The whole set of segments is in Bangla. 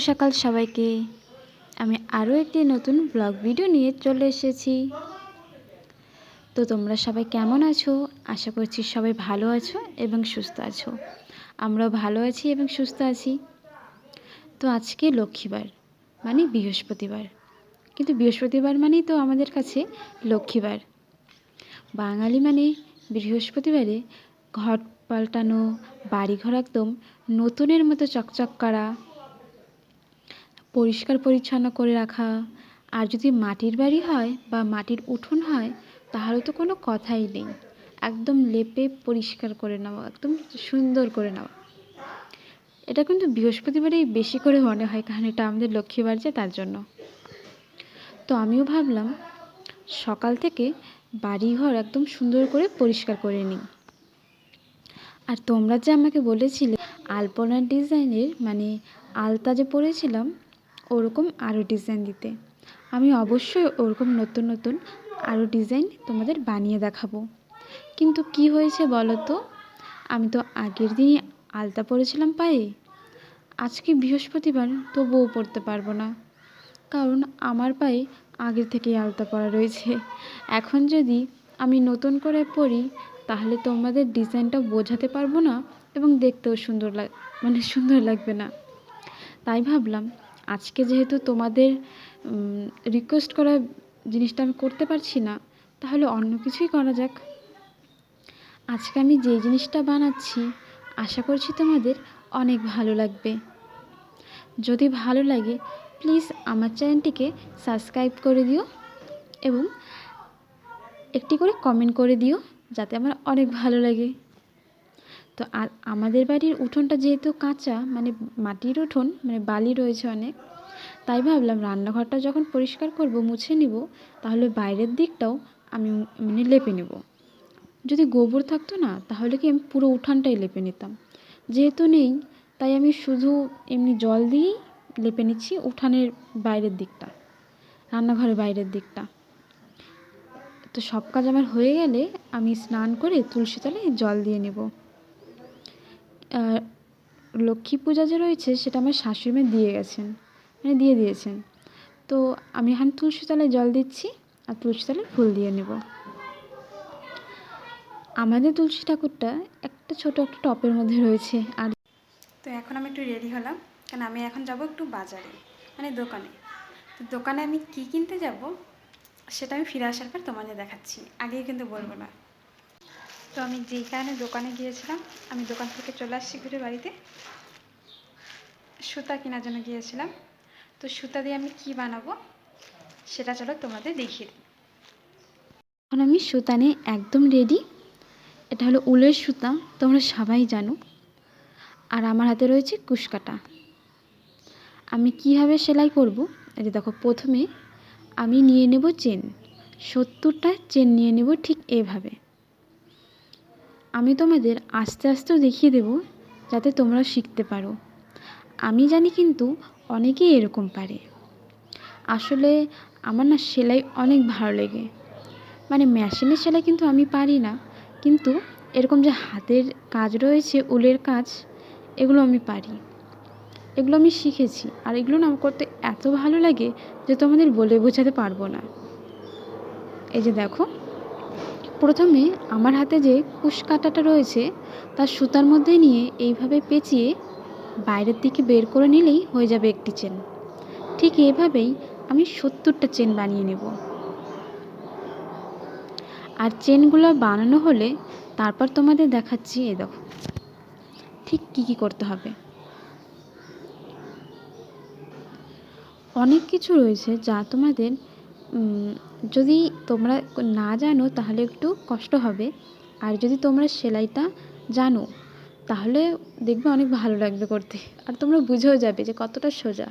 সকাল সবাইকে। আমি আরও একটি নতুন ব্লগ ভিডিও নিয়ে চলে এসেছি। তো তোমরা সবাই কেমন আছো? আশা করছি সবাই ভালো আছো এবং সুস্থ আছো। আমরাও ভালো আছি এবং সুস্থ আছি। তো আজকে লক্ষ্মীবার মানে বৃহস্পতিবার। কিন্তু বৃহস্পতিবার মানেই তো আমাদের কাছে লক্ষ্মীবার। বাঙালি মানে বৃহস্পতিবারে ঘর পাল্টানো, বাড়িঘর একদম নতুনের মতো চকচক করা, পরিষ্কার পরিচ্ছন্ন করে রাখা। আর যদি মাটির বাড়ি হয় বা মাটির উঠোন হয়, তাহলে তো কোনো কথাই নেই। একদম লেপে পরিষ্কার করে নেওয়া, একদম সুন্দর করে নেওয়া। এটা কিন্তু বৃহস্পতিবারেই বেশি করে মনে হয়, কারণ এটা আমাদের লক্ষ্মীবার যে, তার জন্য। তো আমিও ভাবলাম, সকাল থেকে বাড়িঘর একদম সুন্দর করে পরিষ্কার করে নিই। আর তোমরা যে আমাকে বলেছিলে আলপনার ডিজাইনের মানে আলতা যে পরেছিলাম, ওরকম আরও ডিজাইন দিতে। আমি অবশ্যই ওরকম নতুন নতুন আরও ডিজাইন তোমাদের বানিয়ে দেখাবো। কিন্তু কি হয়েছে বলো তো আমি তো আগের দিনই আলতা পরেছিলাম পায়ে। আজকে বৃহস্পতিবার, তবুও পরতে পারব না। কারণ আমার পায়ে আগের থেকেই আলতা পরা রয়েছে। এখন যদি আমি নতুন করে পরি তাহলে তোমাদের ডিজাইনটা বোঝাতে পারব না এবং দেখতেও সুন্দর লাগ মানে সুন্দর লাগবে না। তাই ভাবলাম, আজকে যেহেতু তোমাদের রিকোয়েস্ট করা জিনিসটা আমি করতে পারছি না, তাহলে অন্য কিছুই করা যাক। আজকে আমি যে জিনিসটা বানাচ্ছি, আশা করছি তোমাদের অনেক ভালো লাগবে। যদি ভালো লাগে প্লিজ আমার চ্যানেলটিকে সাবস্ক্রাইব করে দিও এবং একটি করে কমেন্ট করে দিও। যাতে আমার অনেক ভালো লাগে। তো আর আমাদের বাড়ির উঠোনটা যেহেতু কাঁচা মানে মাটির উঠোন মানে বালি রয়েছে অনেক, তাই ভাবলাম রান্নাঘরটা যখন পরিষ্কার করব, মুছে নিব, তাহলে বাইরের দিকটাও আমি মানে লেপে নেব। যদি গোবর থাকতো না, তাহলে কি আমি পুরো উঠানটাই লেপে নিতাম। যেহেতু নেই, তাই আমি শুধু এমনি জল দিয়েই লেপে নিচ্ছি উঠানের বাইরের দিকটা, রান্নাঘরের বাইরের দিকটা। তো সব কাজ আমার হয়ে গেলে আমি স্নান করে তুলসী তলায় জল দিয়ে নেব। লক্ষ্মী পূজা যে রয়েছে সেটা আমার শাশুড়ি মেয়ে দিয়ে গেছেন মানে দিয়ে দিয়েছেন। তো আমি এখন তুলসী তলায় জল দিচ্ছি আর তুলসী তলায় ফুল দিয়ে নেব। আমাদের তুলসী ঠাকুরটা একটা ছোট একটা টপের মধ্যে রয়েছে আর তো এখন আমি একটু রেডি হলাম, কারণ আমি এখন যাব একটু বাজারে মানে দোকানে। তো দোকানে আমি কি কিনতে যাব? সেটা আমি ফিরে আসার পর তোমাদের দেখাচ্ছি। আগেই কিন্তু বলব না। তো আমি যেই কারণে দোকানে গিয়েছিলাম, আমি দোকান থেকে চলে আসছি ঘুরে বাড়িতে। সুতা কেনার জন্য গিয়েছিলাম। তো সুতা দিয়ে আমি কি বানাবো, সেটা চলো তোমাদের দেখিয়ে দিই। এখন আমি সুতা নিয়ে একদম রেডি এটা হলো উলের সুতা, তোমরা সবাই জানো। আর আমার হাতে রয়েছে কুশকাটা। আমি কীভাবে সেলাই করব, এই দেখো প্রথমে আমি নিয়ে নেব চেন। সত্তরটা চেন নিয়ে নেব ঠিক এভাবে। আমি তোমাদের আস্তে আস্তেও দেখিয়ে দেব যাতে তোমরা শিখতে পারো। আমি জানি কিন্তু অনেকেই এরকম পারে। আসলে আমার না সেলাই অনেক ভালো লেগে। মানে মেশিনের সেলাই কিন্তু আমি পারি না। কিন্তু এরকম যে হাতের কাজ রয়েছে, উলের কাজ, এগুলো আমি পারি। এগুলো আমি শিখেছি আর এগুলো না করতে এত ভালো লাগে যে তোমাদের বলে বোঝাতে পারব না। এই যে দেখো, প্রথমে আমার হাতে যে কুশ কাঁটাটা রয়েছে, তার সুতার মধ্যে নিয়ে এইভাবে পেঁচিয়ে বাইরের দিকে বের করে নিলেই হয়ে যাবে একটি চেন। ঠিক এভাবেই আমি সত্তরটা চেন বানিয়ে নেব। আর চেনগুলো বানানো হলে তারপর তোমাদের দেখাচ্ছি এ দেখো, ঠিক কী কী করতে হবে। অনেক কিছু রয়েছে যা তোমাদের যদি তোমরা না জানো তাহলে একটু কষ্ট হবে। আর যদি তোমরা সেলাইটা জানো, তাহলে দেখবে অনেক ভালো লাগবে করতে। আর তোমরা বুঝেও যাবে যে কতটা সোজা।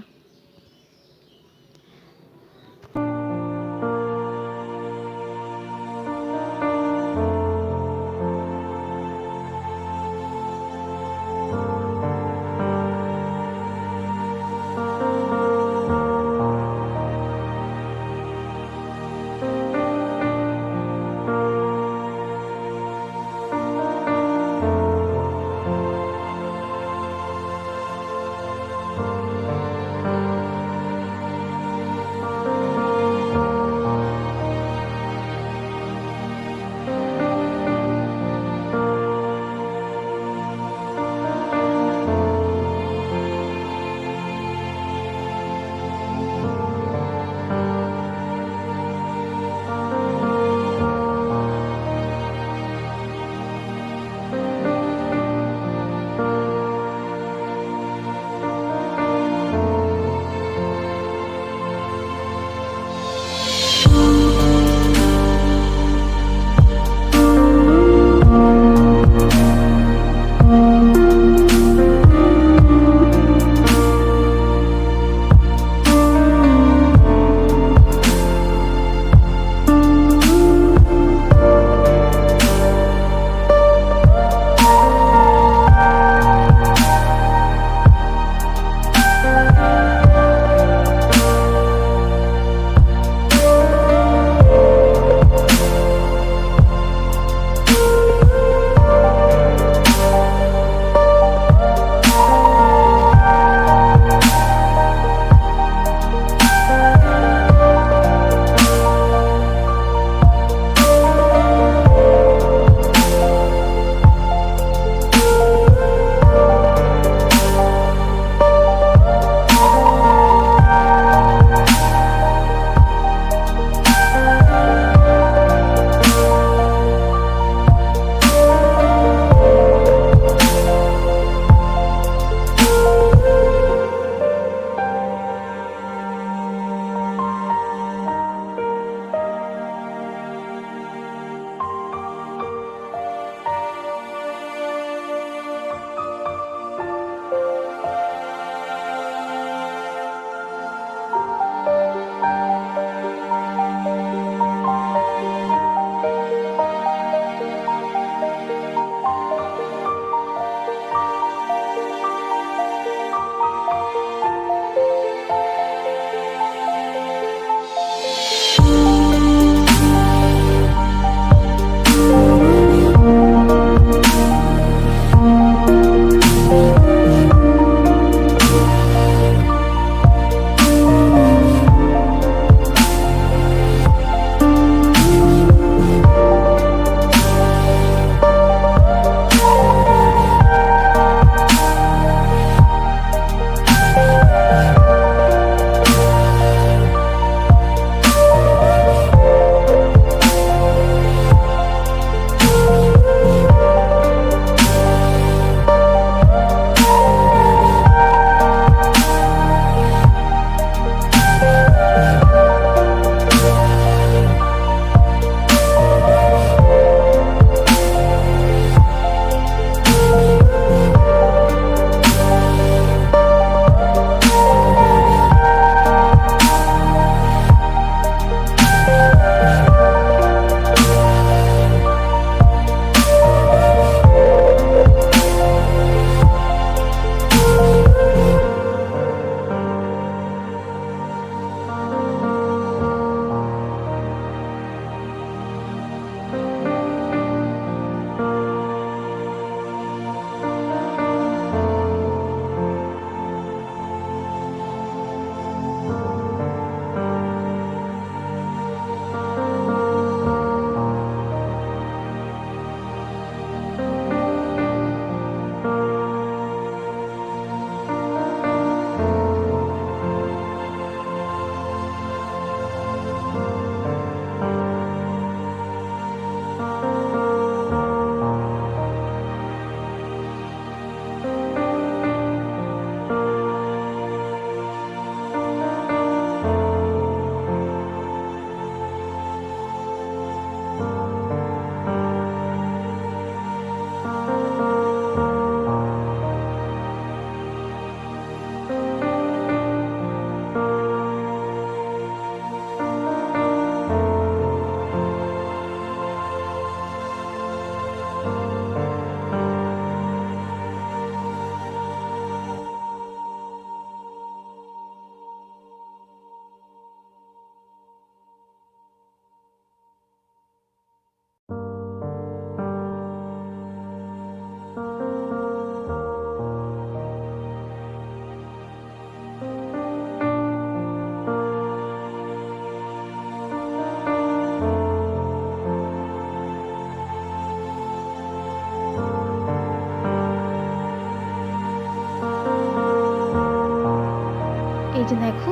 এই যে দেখো,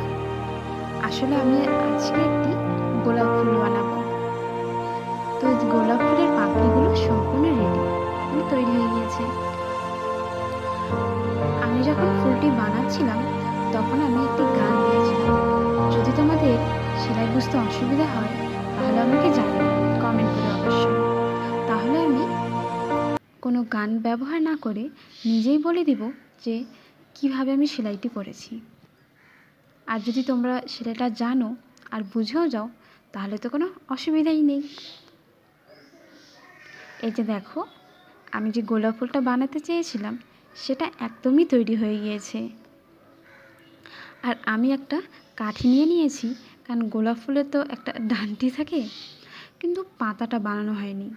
আসলে আমি আজকে একটি গোলাপ ফুল বানাবো। তো গোলাপ ফুলের পাখিগুলো সম্পূর্ণ রেডি আমি তৈরি হয়ে গিয়েছে। আমি যখন ফুলটি বানাচ্ছিলাম, তখন আমি একটি গান দিয়েছিলাম যদি তোমাদের সেলাই বুঝতে অসুবিধা হয়, তাহলে আমাকে জানাও কমেন্ট করে অবশ্যই। তাহলে আমি কোনো গান ব্যবহার না করে নিজেই বলে দেব যে, কীভাবে আমি সেলাইটি করেছি। আর যদি তোমরা সেটা জানো আর বুঝেও যাও, তাহলে তো কোনো অসুবিধাই নেই। এই যে দেখো, আমি যে গোলাপ ফুলটা বানাতে চেয়েছিলাম, সেটা একদমই তৈরি হয়ে গিয়েছে। আর আমি একটা কাঠি নিয়ে নিয়েছি, কারণ গোলাপ ফুলের তো একটা ডান্টি থাকে, কিন্তু পাতাটা বানানো হয়নি।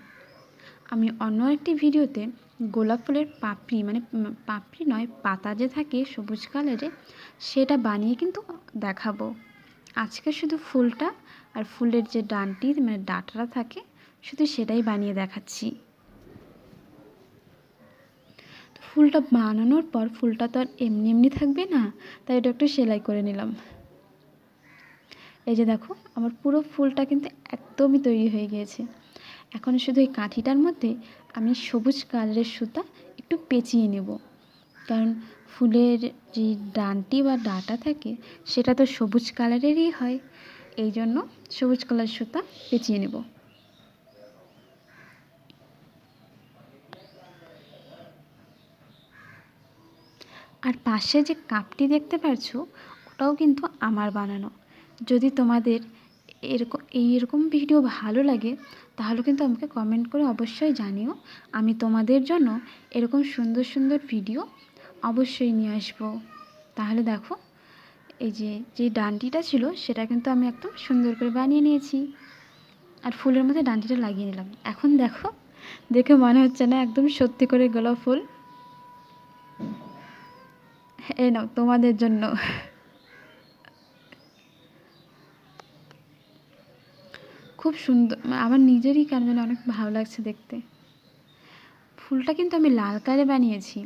আমি অন্য একটি ভিডিওতে গোলাপ ফুলের পাপড়ি মানে পাপড়ি নয়, পাতা যে থাকে সবুজ কালারে সেটা বানিয়ে কিন্তু দেখাবো। আজকে শুধু ফুলটা আর ফুলের যে ডানটি মানে ডাঁটাটা থাকে, শুধু সেটাই বানিয়ে দেখাচ্ছি। ফুলটা বানানোর পর ফুলটা তো আর এমনি এমনি থাকবে না, তাই এটা একটু সেলাই করে নিলাম। এই যে দেখো, আমার পুরো ফুলটা কিন্তু একদমই তৈরি হয়ে গিয়েছে। এখন শুধু এই কাঠিটার মধ্যে আমি সবুজ কালারের সুতা একটু পেঁচিয়ে নেব। কারণ ফুলের যে ডানটি বা ডাটা থাকে, সেটা তো সবুজ কালারেরই হয়। এই জন্য সবুজ কালার সুতা পেঁচিয়ে নেব। আর পাশে যে কাপটি দেখতে পারছ, ওটাও কিন্তু আমার বানানো। যদি তোমাদের এরকম, এইরকম ভিডিও ভালো লাগে তাহলে কিন্তু আমাকে কমেন্ট করে অবশ্যই জানিও। আমি তোমাদের জন্য এরকম সুন্দর সুন্দর ভিডিও অবশ্যই নিয়ে আসব। তাহলে দেখো, এই যে যে ডান্ডিটা ছিল, সেটা কিন্তু আমি একদম সুন্দর করে বানিয়ে নিয়েছি। আর ফুলের মধ্যে ডান্ডিটা লাগিয়ে নিলাম। এখন দেখো, দেখে মনে হচ্ছে না একদম সত্যি করে গোলাপ ফুল। এই নাও, তোমাদের জন্য। খুব সুন্দর আমার নিজেরই কেন জানি অনেক ভালো লাগছে দেখতে। ফুলটা কিন্তু আমি লাল কালারে বানিয়েছি।